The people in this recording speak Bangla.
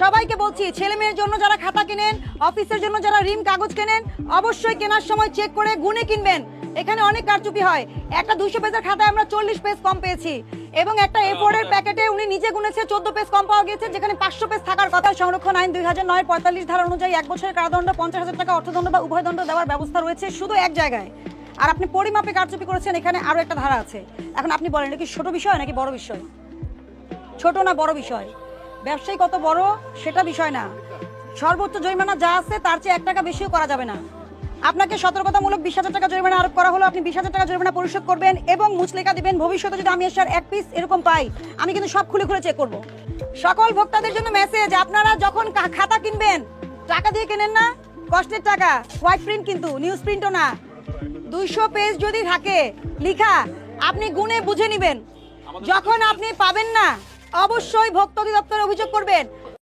সবাইকে বলছি ছেলে মেয়ের জন্য যারা খাতা কেনেন অফিসের জন্য যারা রিম কাগজ কেনেন অবশ্যই কেনার সময় চেক করে গুনে কিনবেন। এখানে অনেক কারচুপি হয়। একটা দুইশো পেজের খাতায় আমরা চল্লিশ পেজ কম পেয়েছি। এবং একটা এ ফোর এর প্যাকেটে উনি নিজে গুনেছে চোদ্দ পেজ কম পাওয়া গেছে যেখানে পাঁচশো পেজ থাকার কথা। সংরক্ষণ আইন দুই হাজার নয় পঁয়তাল্লিশ ধারা অনুযায়ী এক বছরের কারাদণ্ড পঞ্চাশ হাজার টাকা অর্থদণ্ড বা উভয় দণ্ড দেওয়ার ব্যবস্থা রয়েছে শুধু এক জায়গায়। আর আপনি পরিমাপে কারচুপি করেছেন এখানে আরও একটা ধারা আছে। এখন আপনি বলেন এটা কি ছোট বিষয় নাকি বড় বিষয়? ছোট না বড় বিষয়? ব্যবসায়ী কত বড়, সেটা বিষয় না। সর্বোচ্চ জরিমানা যা আছে, তার চেয়ে এক টাকা বেশিও করা যাবে না। আপনাকে সতর্কতামূলক বিশ হাজার টাকা জরিমানা আরোপ করা হলো, আপনি বিশ হাজার টাকা জরিমানা পরিশোধ করবেন এবং মুচলেখা দিবেন, ভবিষ্যতে যদি আমি এসে আর এক পিস এরকম পাই, আমি কিন্তু সব খুলে খুলে চেক করব। সকল ভোক্তাদের জন্য মেসেজ আপনারা যখন খাতা কিনবেন, টাকা দিয়ে কেনেন না, কষ্টের টাকা হোয়াইট প্রিন্ট কিন্তু নিউজ প্রিন্টও না। দুইশো পেজ যদি থাকে, লিখা, আপনি গুনে বুঝে নেবেন। যখন আপনি পাবেন না অবশ্যই ভক্ত অধিদপ্তরে অভিযোগ করবেন।